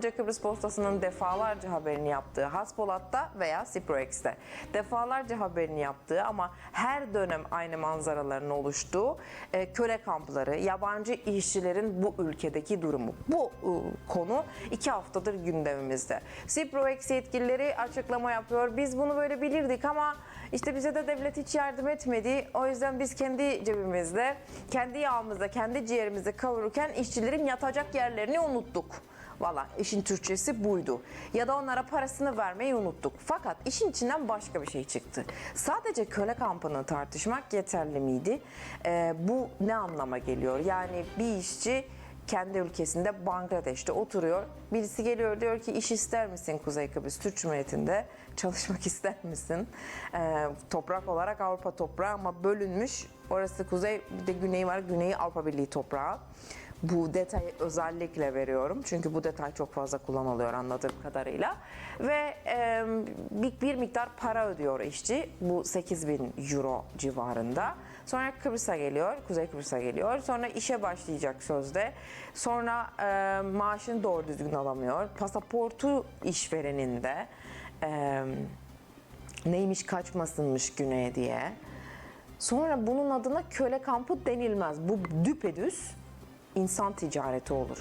önce Kıbrıs Postası'nın defalarca haberini yaptığı Haspolat'ta veya Ciproex'te defalarca haberini yaptığı ama her dönem aynı manzaraların oluştuğu e, köle kampları, yabancı işçilerin bu ülkedeki durumu. Bu e, konu iki haftadır gündemimizde. Ciproex yetkilileri açıklama yapıyor. Biz bunu böyle bilirdik ama işte bize de devlet hiç yardım etmedi. O yüzden biz kendi cebimizde, kendi yağımızda, kendi ciğerimizde kavururken işçilerin yatacak yerlerini unuttuk. Valla işin Türkçesi buydu. Ya da onlara parasını vermeyi unuttuk. Fakat işin içinden başka bir şey çıktı. Sadece köle kampını tartışmak yeterli miydi? Ee, bu ne anlama geliyor? Yani bir işçi kendi ülkesinde Bangladeş'te oturuyor. Birisi geliyor diyor ki iş ister misin Kuzey Kıbrıs Türk Cumhuriyeti'nde? Çalışmak ister misin? Ee, toprak olarak Avrupa toprağı ama bölünmüş. Orası kuzey bir de güney var. Güneyi Avrupa Birliği toprağı. Bu detayı özellikle veriyorum. Çünkü bu detay çok fazla kullanılıyor anladığım kadarıyla. Ve e, bir, bir miktar para ödüyor işçi. Bu 8 bin euro civarında. Sonra Kıbrıs'a geliyor, Kuzey Kıbrıs'a geliyor. Sonra işe başlayacak sözde. Sonra e, maaşını doğru düzgün alamıyor. Pasaportu işverenin de e, neymiş kaçmasınmış güneye diye. Sonra bunun adına köle kampı denilmez. Bu düpedüz insan ticareti olur.